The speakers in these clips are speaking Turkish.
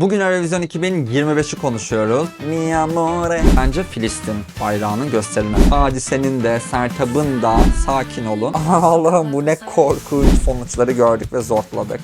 Bugün Eurovision 2025'i konuşuyoruz. Mi amore. Bence Filistin bayrağının gösterilmesi. Hadisenin de Sertab'ın da sakin olun. Allah'ım bu ne korkunç sonuçları gördük ve zorladık.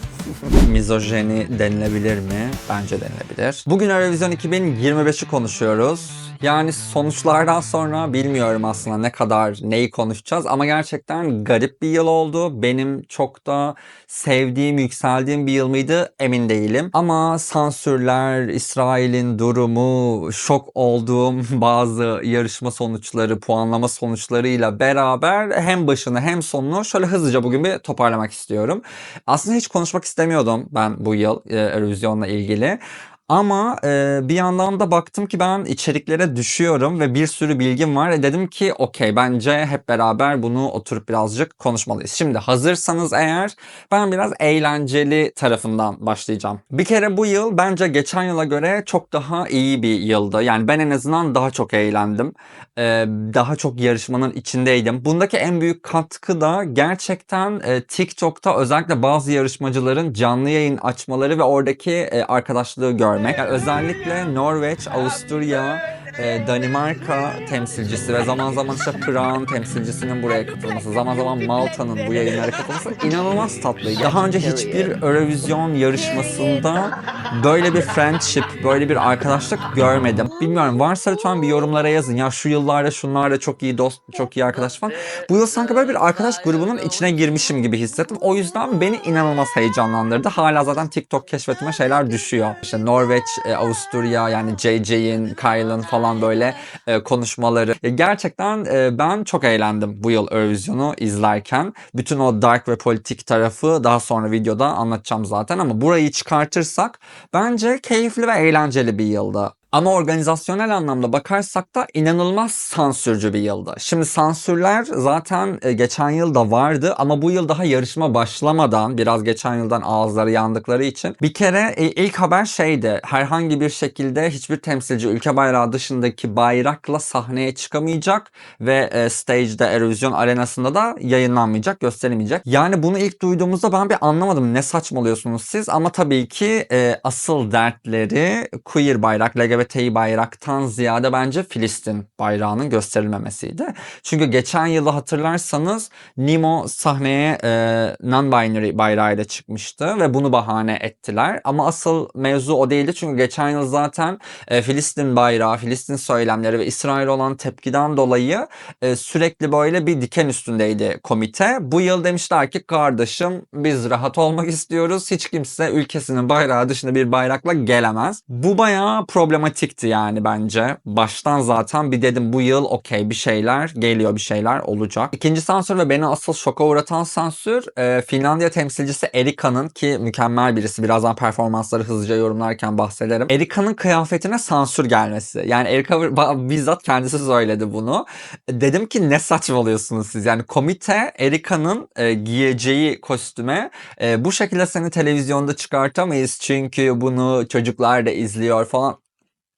Mizojeni denilebilir mi? Bence denilebilir. Bugün Eurovision 2025'i konuşuyoruz. Yani sonuçlardan sonra bilmiyorum aslında ne kadar neyi konuşacağız ama gerçekten garip bir yıl oldu. Benim çok da sevdiğim, yükseldiğim bir yıl mıydı emin değilim. Ama sansürler, İsrail'in durumu, şok olduğum bazı yarışma sonuçları, puanlama sonuçlarıyla beraber hem başını hem sonunu şöyle hızlıca bugün bir toparlamak istiyorum. Aslında hiç konuşmak istemiyordum ben bu yıl e, Eurovision'la ilgili. Ama e, bir yandan da baktım ki ben içeriklere düşüyorum ve bir sürü bilgim var. E, dedim ki okey bence hep beraber bunu oturup birazcık konuşmalıyız. Şimdi hazırsanız eğer ben biraz eğlenceli tarafından başlayacağım. Bir kere bu yıl bence geçen yıla göre çok daha iyi bir yıldı. Yani ben en azından daha çok eğlendim. E, daha çok yarışmanın içindeydim. Bundaki en büyük katkı da gerçekten e, TikTok'ta özellikle bazı yarışmacıların canlı yayın açmaları ve oradaki e, arkadaşlığı görmek. Yani özellikle Norveç, Avusturya, e, Danimarka temsilcisi ve zaman zaman işte Prag'ın temsilcisinin buraya katılması, zaman zaman Malta'nın bu yayınlara katılması inanılmaz tatlıydı. Daha önce hiçbir Eurovision yarışmasında böyle bir friendship, böyle bir arkadaşlık görmedim. Bilmiyorum varsa lütfen bir yorumlara yazın. Ya şu yıllarda şunlarla çok iyi dost, çok iyi arkadaş falan. Bu yıl sanki böyle bir arkadaş grubunun içine girmişim gibi hissettim. O yüzden beni inanılmaz heyecanlandırdı. Hala zaten TikTok keşfetime şeyler düşüyor. İşte Norveç, e, Avusturya yani JJ'in, Kyle'ın falan böyle e, konuşmaları. E, gerçekten e, ben çok eğlendim bu yıl Eurovision'u izlerken. Bütün o dark ve politik tarafı daha sonra videoda anlatacağım zaten ama burayı çıkartırsak bence keyifli ve eğlenceli bir yıldı. Ama organizasyonel anlamda bakarsak da inanılmaz sansürcü bir yıldı. Şimdi sansürler zaten e, geçen yıl da vardı ama bu yıl daha yarışma başlamadan biraz geçen yıldan ağızları yandıkları için bir kere e, ilk haber şeydi. Herhangi bir şekilde hiçbir temsilci ülke bayrağı dışındaki bayrakla sahneye çıkamayacak ve e, stage'de Eurovision arenasında da yayınlanmayacak, gösterilmeyecek. Yani bunu ilk duyduğumuzda ben bir anlamadım. Ne saçmalıyorsunuz siz? Ama tabii ki asıl dertleri queer bayrak, LGBT LGBTİ bayraktan ziyade bence Filistin bayrağının gösterilmemesiydi. Çünkü geçen yılı hatırlarsanız Nemo sahneye e, non-binary bayrağıyla çıkmıştı ve bunu bahane ettiler. Ama asıl mevzu o değildi çünkü geçen yıl zaten e, Filistin bayrağı, Filistin söylemleri ve İsrail olan tepkiden dolayı e, sürekli böyle bir diken üstündeydi komite. Bu yıl demişler ki kardeşim biz rahat olmak istiyoruz. Hiç kimse ülkesinin bayrağı dışında bir bayrakla gelemez. Bu bayağı problematik dramatikti yani bence. Baştan zaten bir dedim bu yıl okey bir şeyler geliyor bir şeyler olacak. İkinci sansür ve beni asıl şoka uğratan sansür e, Finlandiya temsilcisi Erika'nın ki mükemmel birisi. Birazdan performansları hızlıca yorumlarken bahsederim. Erika'nın kıyafetine sansür gelmesi. Yani Erika bizzat kendisi söyledi bunu. Dedim ki ne saçmalıyorsunuz siz? Yani komite Erika'nın e, giyeceği kostüme e, bu şekilde seni televizyonda çıkartamayız çünkü bunu çocuklar da izliyor falan.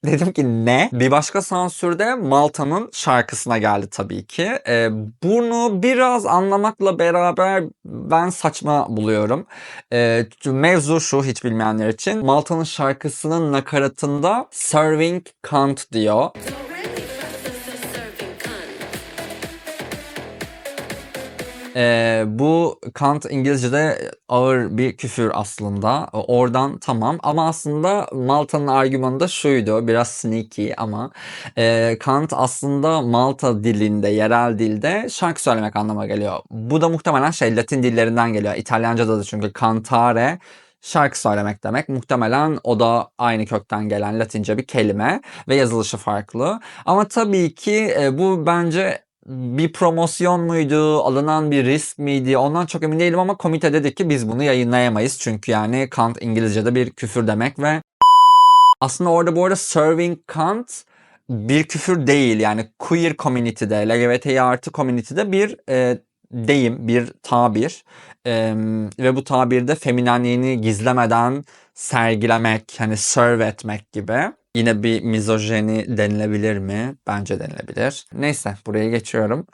Dedim ki ne? Bir başka sansürde Malta'nın şarkısına geldi tabii ki. Ee, bunu biraz anlamakla beraber ben saçma buluyorum. Ee, mevzu şu hiç bilmeyenler için. Malta'nın şarkısının nakaratında serving cunt diyor. Ee, bu Kant İngilizce'de ağır bir küfür aslında. Oradan tamam ama aslında Malta'nın argümanı da şuydu. Biraz sneaky ama e, Kant aslında Malta dilinde, yerel dilde şarkı söylemek anlama geliyor. Bu da muhtemelen şey Latin dillerinden geliyor. İtalyanca'da da çünkü cantare şarkı söylemek demek. Muhtemelen o da aynı kökten gelen Latince bir kelime ve yazılışı farklı. Ama tabii ki e, bu bence bir promosyon muydu, alınan bir risk miydi ondan çok emin değilim ama komite dedi ki biz bunu yayınlayamayız. Çünkü yani kant İngilizce'de bir küfür demek ve aslında orada bu arada serving kant bir küfür değil. Yani queer community'de, LGBT artı community'de bir e, deyim, bir tabir. E, ve bu tabirde feminenliğini gizlemeden sergilemek, hani serve etmek gibi. Yine bir mizojeni denilebilir mi? Bence denilebilir. Neyse buraya geçiyorum.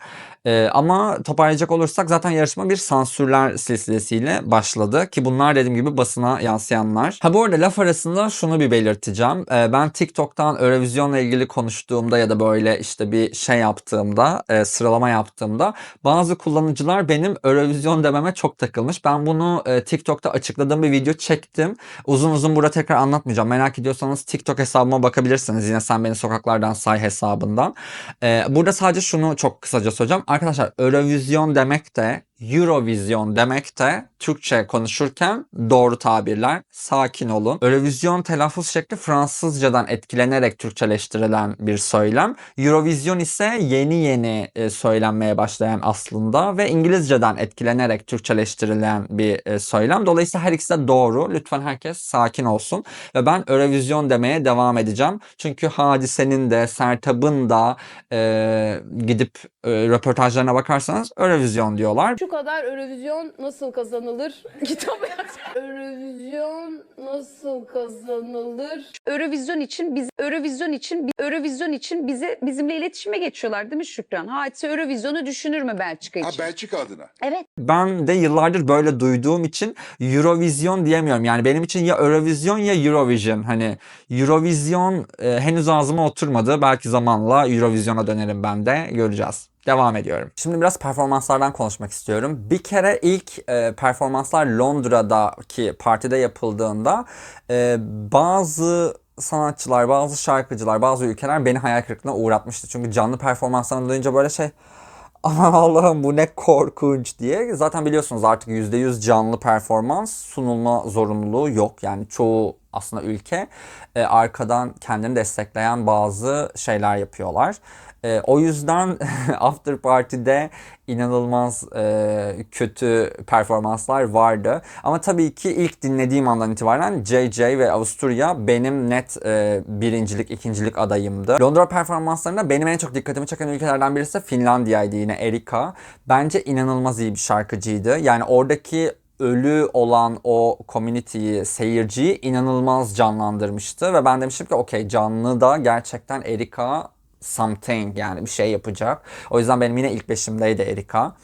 Ee, ama toparlayacak olursak zaten yarışma bir sansürler silsilesiyle başladı. Ki bunlar dediğim gibi basına yansıyanlar. Ha bu arada laf arasında şunu bir belirteceğim. Ee, ben TikTok'tan Eurovision'la ilgili konuştuğumda ya da böyle işte bir şey yaptığımda, e, sıralama yaptığımda bazı kullanıcılar benim Eurovision dememe çok takılmış. Ben bunu e, TikTok'ta açıkladığım bir video çektim. Uzun uzun burada tekrar anlatmayacağım. Merak ediyorsanız TikTok hesabıma bakabilirsiniz. Yine sen beni sokaklardan say hesabından. Ee, burada sadece şunu çok kısaca söyleyeceğim. Arkadaşlar Eurovision demek de Eurovision demek de Türkçe konuşurken doğru tabirler. Sakin olun. Eurovision telaffuz şekli Fransızcadan etkilenerek Türkçeleştirilen bir söylem. Eurovision ise yeni yeni e, söylenmeye başlayan aslında ve İngilizceden etkilenerek Türkçeleştirilen bir e, söylem. Dolayısıyla her ikisi de doğru. Lütfen herkes sakin olsun. Ve ben Eurovision demeye devam edeceğim. Çünkü Hadise'nin de Sertab'ın da e, gidip e, röportajlarına bakarsanız Eurovision diyorlar. Şu kadar Eurovision nasıl kazanılır? Kitabı yaz. Eurovision nasıl kazanılır? Eurovision için biz Eurovision için Eurovision için bize bizimle iletişime geçiyorlar değil mi Şükran? Hadise Eurovision'u düşünür mü Belçika Ha için? Belçika adına. Evet. Ben de yıllardır böyle duyduğum için Eurovision diyemiyorum. Yani benim için ya Eurovision ya Eurovision. Hani Eurovision e, henüz ağzıma oturmadı. Belki zamanla Eurovision'a dönerim ben de. Göreceğiz. Devam ediyorum. Şimdi biraz performanslardan konuşmak istiyorum. Bir kere ilk e, performanslar Londra'daki partide yapıldığında e, bazı sanatçılar, bazı şarkıcılar, bazı ülkeler beni hayal kırıklığına uğratmıştı. Çünkü canlı performanslarını duyunca böyle şey aman Allah'ım bu ne korkunç diye. Zaten biliyorsunuz artık %100 canlı performans sunulma zorunluluğu yok. Yani çoğu aslında ülke e, arkadan kendini destekleyen bazı şeyler yapıyorlar. E, o yüzden After Party'de inanılmaz e, kötü performanslar vardı. Ama tabii ki ilk dinlediğim andan itibaren JJ ve Avusturya benim net e, birincilik, ikincilik adayımdı. Londra performanslarında benim en çok dikkatimi çeken ülkelerden birisi Finlandiya'ydı yine Erika. Bence inanılmaz iyi bir şarkıcıydı. Yani oradaki ölü olan o community'yi, seyirciyi inanılmaz canlandırmıştı. Ve ben demiştim ki okey canlı da gerçekten Erika something yani bir şey yapacak. O yüzden benim yine ilk beşimdeydi Erika.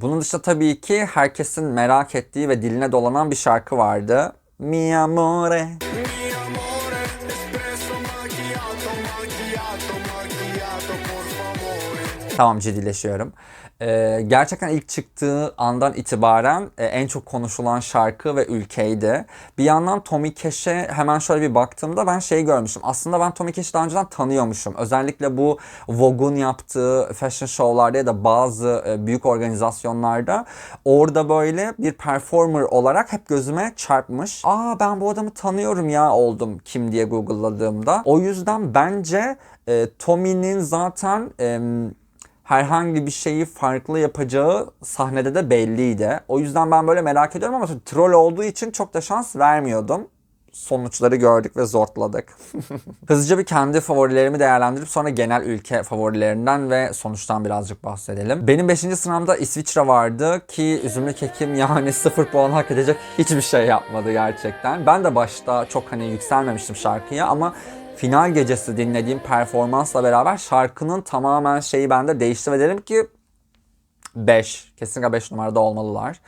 Bunun dışında tabii ki herkesin merak ettiği ve diline dolanan bir şarkı vardı. Mi amore. Mi amore, espresso macchiato, macchiato, macchiato. Tamam ciddileşiyorum. Ee, gerçekten ilk çıktığı andan itibaren e, en çok konuşulan şarkı ve ülkeydi. Bir yandan Tommy Cash'e hemen şöyle bir baktığımda ben şey görmüşüm. Aslında ben Tommy Cash'i daha önceden tanıyormuşum. Özellikle bu Vogue'un yaptığı fashion show'larda ya da bazı e, büyük organizasyonlarda orada böyle bir performer olarak hep gözüme çarpmış. Aa ben bu adamı tanıyorum ya oldum kim diye Google'ladığımda. O yüzden bence e, Tommy'nin zaten... em, herhangi bir şeyi farklı yapacağı sahnede de belliydi. O yüzden ben böyle merak ediyorum ama troll olduğu için çok da şans vermiyordum. Sonuçları gördük ve zortladık. Hızlıca bir kendi favorilerimi değerlendirip sonra genel ülke favorilerinden ve sonuçtan birazcık bahsedelim. Benim 5. sıramda İsviçre vardı ki üzümlü kekim yani 0 puan hak edecek hiçbir şey yapmadı gerçekten. Ben de başta çok hani yükselmemiştim şarkıya ama final gecesi dinlediğim performansla beraber şarkının tamamen şeyi bende değişti ve dedim ki 5. Kesinlikle 5 numarada olmalılar.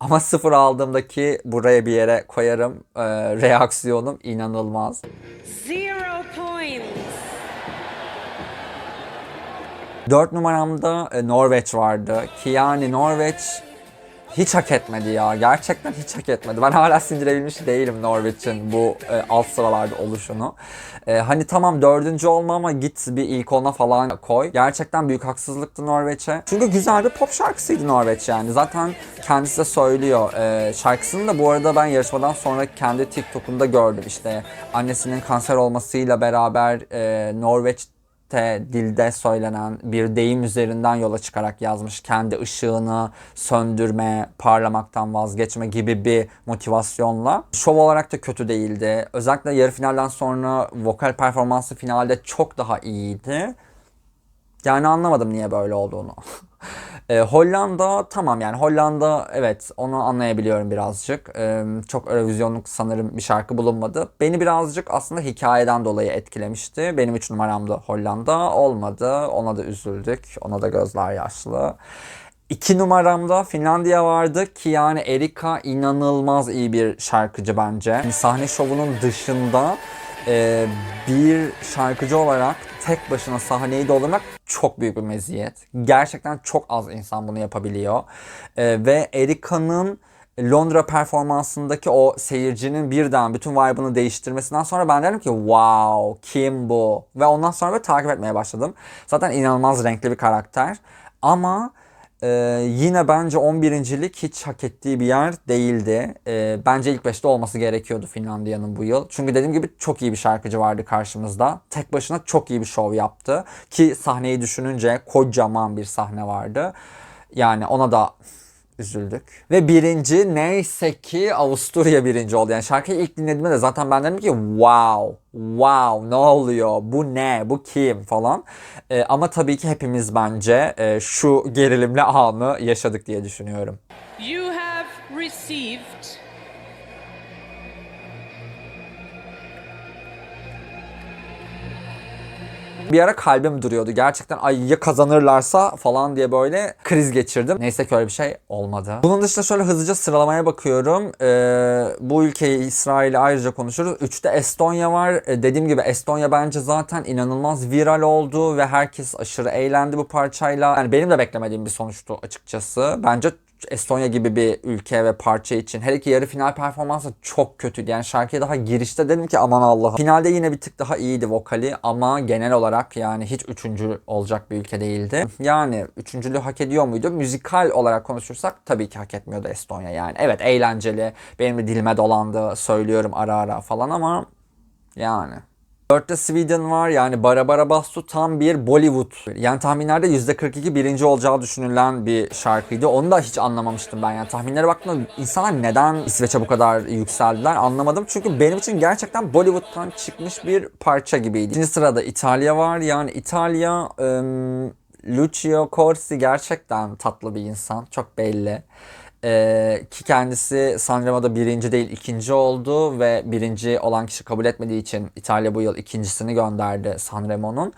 Ama sıfır aldığımdaki buraya bir yere koyarım. Ee, reaksiyonum inanılmaz. Zero points. 4 numaramda e, Norveç vardı. Ki yani Norveç hiç hak etmedi ya. Gerçekten hiç hak etmedi. Ben hala sindirebilmiş değilim Norveç'in bu e, alt sıralarda oluşunu. E, hani tamam dördüncü olma ama git bir ilk ona falan koy. Gerçekten büyük haksızlıktı Norveç'e. Çünkü güzel bir pop şarkısıydı Norveç yani. Zaten kendisi de söylüyor. E, şarkısını da bu arada ben yarışmadan sonra kendi TikTok'umda gördüm. İşte annesinin kanser olmasıyla beraber e, Norveç te dilde söylenen bir deyim üzerinden yola çıkarak yazmış. Kendi ışığını söndürme, parlamaktan vazgeçme gibi bir motivasyonla. Şov olarak da kötü değildi. Özellikle yarı finalden sonra vokal performansı finalde çok daha iyiydi. Yani anlamadım niye böyle olduğunu. E, Hollanda tamam yani Hollanda evet onu anlayabiliyorum birazcık. E, çok Eurovizyonluk sanırım bir şarkı bulunmadı. Beni birazcık aslında hikayeden dolayı etkilemişti. Benim üç numaramda Hollanda olmadı. Ona da üzüldük. Ona da gözler yaşlı. İki numaramda Finlandiya vardı ki yani Erika inanılmaz iyi bir şarkıcı bence. Yani sahne şovunun dışında e, bir şarkıcı olarak tek başına sahneyi doldurmak çok büyük bir meziyet. Gerçekten çok az insan bunu yapabiliyor. E, ve Erika'nın Londra performansındaki o seyircinin birden bütün vibe'ını değiştirmesinden sonra ben dedim ki wow kim bu? Ve ondan sonra böyle takip etmeye başladım. Zaten inanılmaz renkli bir karakter. Ama ee, yine bence 11.lik hiç hak ettiği bir yer değildi. Ee, bence ilk 5'te olması gerekiyordu Finlandiya'nın bu yıl. Çünkü dediğim gibi çok iyi bir şarkıcı vardı karşımızda. Tek başına çok iyi bir şov yaptı. Ki sahneyi düşününce kocaman bir sahne vardı. Yani ona da üzüldük. Ve birinci neyse ki Avusturya birinci oldu. Yani şarkıyı ilk dinlediğimde de zaten ben dedim ki wow, wow ne oluyor, bu ne, bu kim falan. Ee, ama tabii ki hepimiz bence e, şu gerilimli anı yaşadık diye düşünüyorum. You have received Bir ara kalbim duruyordu. Gerçekten ay ya kazanırlarsa falan diye böyle kriz geçirdim. Neyse ki öyle bir şey olmadı. Bunun dışında şöyle hızlıca sıralamaya bakıyorum. Ee, bu ülkeyi İsrail'i ayrıca konuşuruz. Üçte Estonya var. Ee, dediğim gibi Estonya bence zaten inanılmaz viral oldu ve herkes aşırı eğlendi bu parçayla. Yani benim de beklemediğim bir sonuçtu açıkçası. Bence Estonya gibi bir ülke ve parça için. Her iki yarı final performansı çok kötüydü. Yani şarkıya daha girişte dedim ki aman Allah'ım. Finalde yine bir tık daha iyiydi vokali ama genel olarak yani hiç üçüncü olacak bir ülke değildi. Yani üçüncülüğü hak ediyor muydu? Müzikal olarak konuşursak tabii ki hak etmiyordu Estonya yani. Evet eğlenceli. Benim de dilime dolandı. Söylüyorum ara ara falan ama yani. Dörtte Sweden var yani Bara Bara Bastu tam bir Bollywood. Yani tahminlerde %42 birinci olacağı düşünülen bir şarkıydı. Onu da hiç anlamamıştım ben yani. Tahminlere baktığımda insanlar neden İsveç'e bu kadar yükseldiler anlamadım. Çünkü benim için gerçekten Bollywood'dan çıkmış bir parça gibiydi. İkinci sırada İtalya var. Yani İtalya... Lucio Corsi gerçekten tatlı bir insan. Çok belli. Ee, ki kendisi Sanremo'da birinci değil ikinci oldu ve birinci olan kişi kabul etmediği için İtalya bu yıl ikincisini gönderdi Sanremo'nun.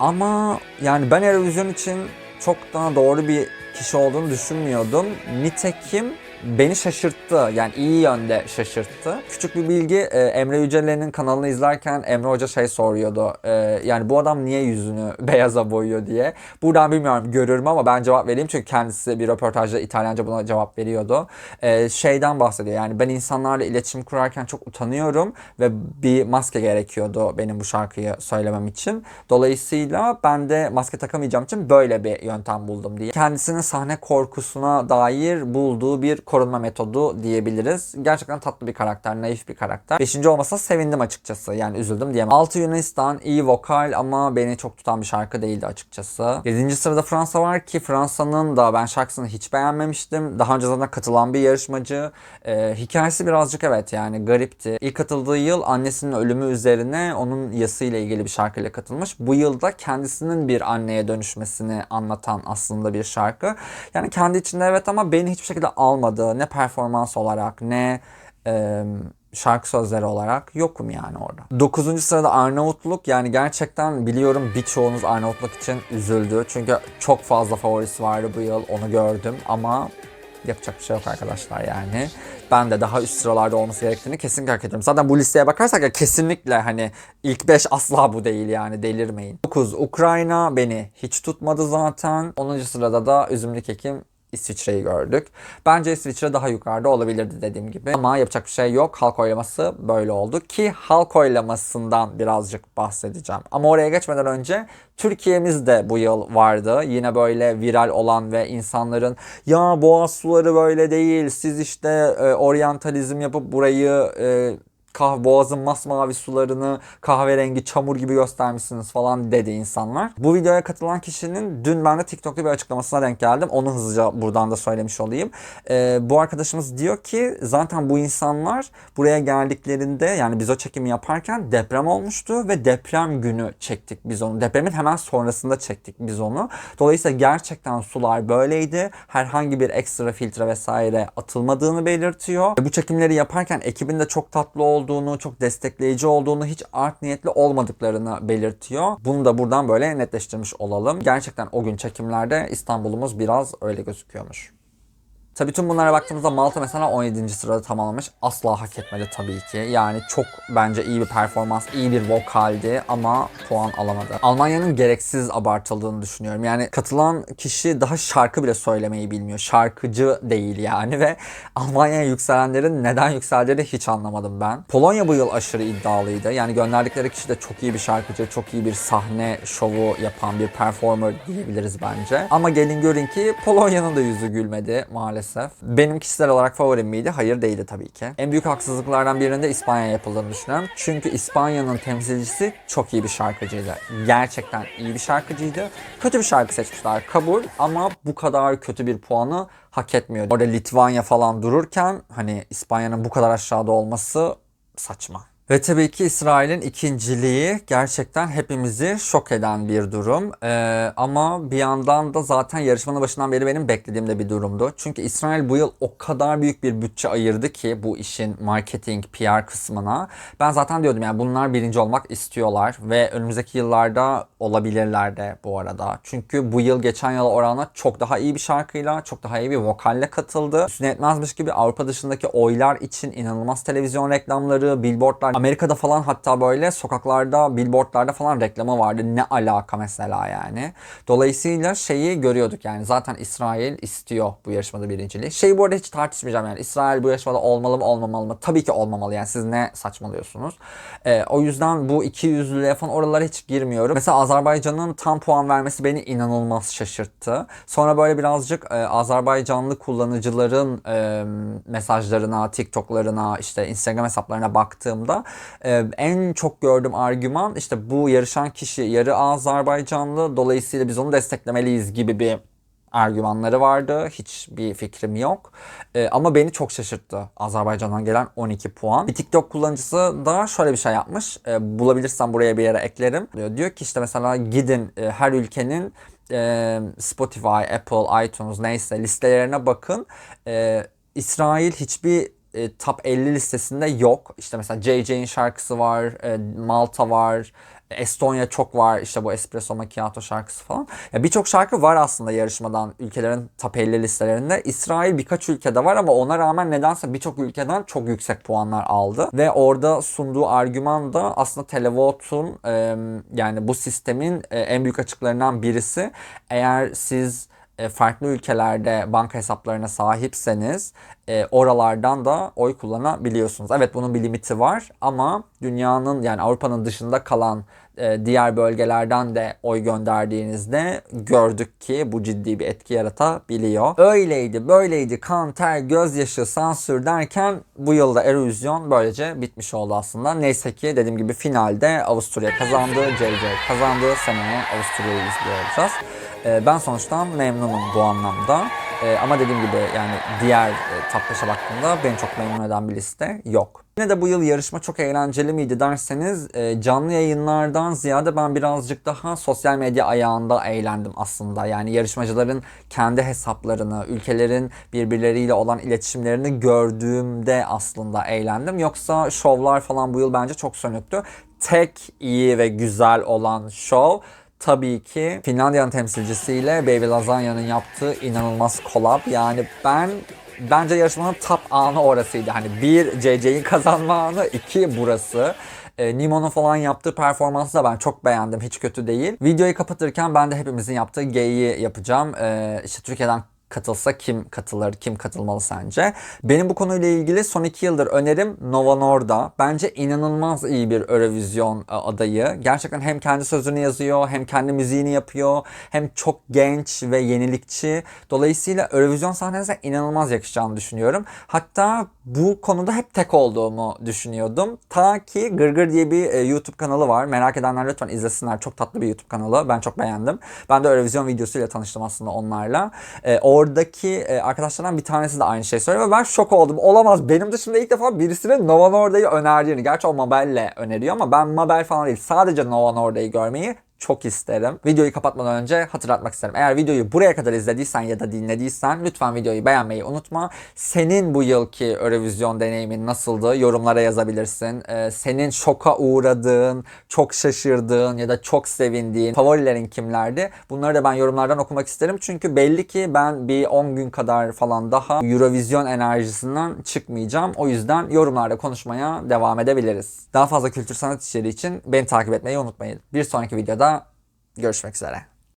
Ama yani ben Eurovision için çok daha doğru bir kişi olduğunu düşünmüyordum. Nitekim beni şaşırttı. Yani iyi yönde şaşırttı. Küçük bir bilgi e, Emre Yüceler'in kanalını izlerken Emre Hoca şey soruyordu. E, yani bu adam niye yüzünü beyaza boyuyor diye. Buradan bilmiyorum görürüm ama ben cevap vereyim. Çünkü kendisi bir röportajda İtalyanca buna cevap veriyordu. E, şeyden bahsediyor. Yani ben insanlarla iletişim kurarken çok utanıyorum ve bir maske gerekiyordu benim bu şarkıyı söylemem için. Dolayısıyla ben de maske takamayacağım için böyle bir yöntem buldum diye. Kendisinin sahne korkusuna dair bulduğu bir korunma metodu diyebiliriz. Gerçekten tatlı bir karakter, naif bir karakter. Beşinci olmasa sevindim açıkçası. Yani üzüldüm diyemem. Altı Yunanistan iyi vokal ama beni çok tutan bir şarkı değildi açıkçası. Yedinci sırada Fransa var ki Fransa'nın da ben şarkısını hiç beğenmemiştim. Daha önce zaten katılan bir yarışmacı. Ee, hikayesi birazcık evet yani garipti. İlk katıldığı yıl annesinin ölümü üzerine onun yasıyla ilgili bir şarkıyla katılmış. Bu yılda kendisinin bir anneye dönüşmesini anlatan aslında bir şarkı. Yani kendi içinde evet ama beni hiçbir şekilde almadı. Ne performans olarak ne e, şarkı sözleri olarak yokum yani orada. 9. sırada Arnavutluk yani gerçekten biliyorum birçoğunuz Arnavutluk için üzüldü. Çünkü çok fazla favorisi vardı bu yıl onu gördüm ama yapacak bir şey yok arkadaşlar yani. Ben de daha üst sıralarda olması gerektiğini kesinlikle hak ediyorum. Zaten bu listeye bakarsak ya kesinlikle hani ilk 5 asla bu değil yani delirmeyin. 9 Ukrayna beni hiç tutmadı zaten. 10. sırada da Üzümlü Kekim İsviçre'yi gördük. Bence İsviçre daha yukarıda olabilirdi dediğim gibi. Ama yapacak bir şey yok. Halk oylaması böyle oldu. Ki halk oylamasından birazcık bahsedeceğim. Ama oraya geçmeden önce Türkiye'miz de bu yıl vardı. Yine böyle viral olan ve insanların ya boğaz suları böyle değil siz işte e, oryantalizm yapıp burayı e, kah boğazın masmavi sularını kahverengi çamur gibi göstermişsiniz falan dedi insanlar. Bu videoya katılan kişinin dün ben de TikTok'ta bir açıklamasına denk geldim. Onu hızlıca buradan da söylemiş olayım. Ee, bu arkadaşımız diyor ki zaten bu insanlar buraya geldiklerinde yani biz o çekimi yaparken deprem olmuştu ve deprem günü çektik biz onu. Depremin hemen sonrasında çektik biz onu. Dolayısıyla gerçekten sular böyleydi. Herhangi bir ekstra filtre vesaire atılmadığını belirtiyor. Bu çekimleri yaparken ekibin de çok tatlı olduğunu, çok destekleyici olduğunu, hiç art niyetli olmadıklarını belirtiyor. Bunu da buradan böyle netleştirmiş olalım. Gerçekten o gün çekimlerde İstanbul'umuz biraz öyle gözüküyormuş. Tabii tüm bunlara baktığımızda Malta mesela 17. sırada tamamlamış. Asla hak etmedi tabii ki. Yani çok bence iyi bir performans, iyi bir vokaldi ama puan alamadı. Almanya'nın gereksiz abartıldığını düşünüyorum. Yani katılan kişi daha şarkı bile söylemeyi bilmiyor. Şarkıcı değil yani ve Almanya'ya yükselenlerin neden yükseldiğini hiç anlamadım ben. Polonya bu yıl aşırı iddialıydı. Yani gönderdikleri kişi de çok iyi bir şarkıcı, çok iyi bir sahne şovu yapan bir performer diyebiliriz bence. Ama gelin görün ki Polonya'nın da yüzü gülmedi maalesef. Benim kişisel olarak favorim miydi? Hayır değildi tabii ki. En büyük haksızlıklardan birinin de İspanya yapıldığını düşünüyorum. Çünkü İspanya'nın temsilcisi çok iyi bir şarkıcıydı. Gerçekten iyi bir şarkıcıydı. Kötü bir şarkı seçmişler kabul ama bu kadar kötü bir puanı hak etmiyor. Orada Litvanya falan dururken hani İspanya'nın bu kadar aşağıda olması saçma. Ve tabii ki İsrail'in ikinciliği gerçekten hepimizi şok eden bir durum. Ee, ama bir yandan da zaten yarışmanın başından beri benim beklediğim de bir durumdu. Çünkü İsrail bu yıl o kadar büyük bir bütçe ayırdı ki bu işin marketing, PR kısmına. Ben zaten diyordum yani bunlar birinci olmak istiyorlar ve önümüzdeki yıllarda olabilirler de bu arada. Çünkü bu yıl geçen yıla oranla çok daha iyi bir şarkıyla, çok daha iyi bir vokalle katıldı. Üstüne etmezmiş gibi Avrupa dışındaki oylar için inanılmaz televizyon reklamları, billboardlar. Amerika'da falan hatta böyle sokaklarda, billboardlarda falan reklamı vardı. Ne alaka mesela yani. Dolayısıyla şeyi görüyorduk yani zaten İsrail istiyor bu yarışmada birinciliği. Şeyi bu arada hiç tartışmayacağım yani İsrail bu yarışmada olmalı mı olmamalı mı? Tabii ki olmamalı yani siz ne saçmalıyorsunuz. Ee, o yüzden bu iki yüzlülüğe falan oralara hiç girmiyorum. Mesela Azerbaycan'ın tam puan vermesi beni inanılmaz şaşırttı. Sonra böyle birazcık e, Azerbaycanlı kullanıcıların e, mesajlarına, TikTok'larına, işte Instagram hesaplarına baktığımda e, en çok gördüğüm argüman işte bu yarışan kişi yarı Azerbaycanlı dolayısıyla biz onu desteklemeliyiz gibi bir argümanları vardı. Hiçbir fikrim yok. Ee, ama beni çok şaşırttı Azerbaycan'dan gelen 12 puan. Bir TikTok kullanıcısı da şöyle bir şey yapmış. Ee, bulabilirsem buraya bir yere eklerim. Diyor, diyor ki işte mesela gidin e, her ülkenin e, Spotify, Apple, iTunes neyse listelerine bakın. E, İsrail hiçbir e, top 50 listesinde yok. İşte mesela JJ'in şarkısı var, e, Malta var, Estonya çok var işte bu Espresso Macchiato şarkısı falan. Ya birçok şarkı var aslında yarışmadan ülkelerin top 50 listelerinde. İsrail birkaç ülkede var ama ona rağmen nedense birçok ülkeden çok yüksek puanlar aldı. Ve orada sunduğu argüman da aslında Televote'un e, yani bu sistemin e, en büyük açıklarından birisi. Eğer siz farklı ülkelerde banka hesaplarına sahipseniz e, oralardan da oy kullanabiliyorsunuz. Evet bunun bir limiti var ama dünyanın yani Avrupa'nın dışında kalan e, diğer bölgelerden de oy gönderdiğinizde gördük ki bu ciddi bir etki yaratabiliyor. Öyleydi, böyleydi, kan, ter, gözyaşı, sansür derken bu yılda Eurovision böylece bitmiş oldu aslında. Neyse ki dediğim gibi finalde Avusturya kazandı, JJ kazandı. Seneye Avusturya'yı izliyor olacağız. E, ben sonuçtan memnunum bu anlamda. E, ama dediğim gibi yani diğer e, 5'e baktığımda beni çok memnun eden bir liste yok. Yine de bu yıl yarışma çok eğlenceli miydi derseniz e, canlı yayınlardan ziyade ben birazcık daha sosyal medya ayağında eğlendim aslında. Yani yarışmacıların kendi hesaplarını, ülkelerin birbirleriyle olan iletişimlerini gördüğümde aslında eğlendim. Yoksa şovlar falan bu yıl bence çok sönüktü. Tek iyi ve güzel olan şov tabii ki Finlandiya'nın temsilcisiyle Baby Lasagne'nin yaptığı inanılmaz collab. Yani ben bence yarışmanın top anı orasıydı. Hani bir CC'yi kazanma anı, iki burası. E, Nemo'nun falan yaptığı performansı da ben çok beğendim. Hiç kötü değil. Videoyu kapatırken ben de hepimizin yaptığı G'yi yapacağım. E, işte Türkiye'den katılsa kim katılır, kim katılmalı sence? Benim bu konuyla ilgili son iki yıldır önerim Nova Norda. Bence inanılmaz iyi bir Eurovision e, adayı. Gerçekten hem kendi sözünü yazıyor, hem kendi müziğini yapıyor, hem çok genç ve yenilikçi. Dolayısıyla Eurovision sahnesine inanılmaz yakışacağını düşünüyorum. Hatta bu konuda hep tek olduğumu düşünüyordum. Ta ki Gırgır diye bir e, YouTube kanalı var. Merak edenler lütfen izlesinler. Çok tatlı bir YouTube kanalı. Ben çok beğendim. Ben de Eurovision videosuyla tanıştım aslında onlarla. E, oradaki e, arkadaşlardan bir tanesi de aynı şey söylüyor ve ben şok oldum. Olamaz. Benim dışında ilk defa birisinin Nova Norda'yı önerdiğini. Gerçi o Mabel'le öneriyor ama ben Mabel falan değil. Sadece Nova Norda'yı görmeyi çok isterim. Videoyu kapatmadan önce hatırlatmak isterim. Eğer videoyu buraya kadar izlediysen ya da dinlediysen lütfen videoyu beğenmeyi unutma. Senin bu yılki Eurovision deneyimin nasıldı? Yorumlara yazabilirsin. Ee, senin şoka uğradığın, çok şaşırdığın ya da çok sevindiğin favorilerin kimlerdi? Bunları da ben yorumlardan okumak isterim. Çünkü belli ki ben bir 10 gün kadar falan daha Eurovision enerjisinden çıkmayacağım. O yüzden yorumlarda konuşmaya devam edebiliriz. Daha fazla kültür sanat içeriği için beni takip etmeyi unutmayın. Bir sonraki videoda görüşmek üzere.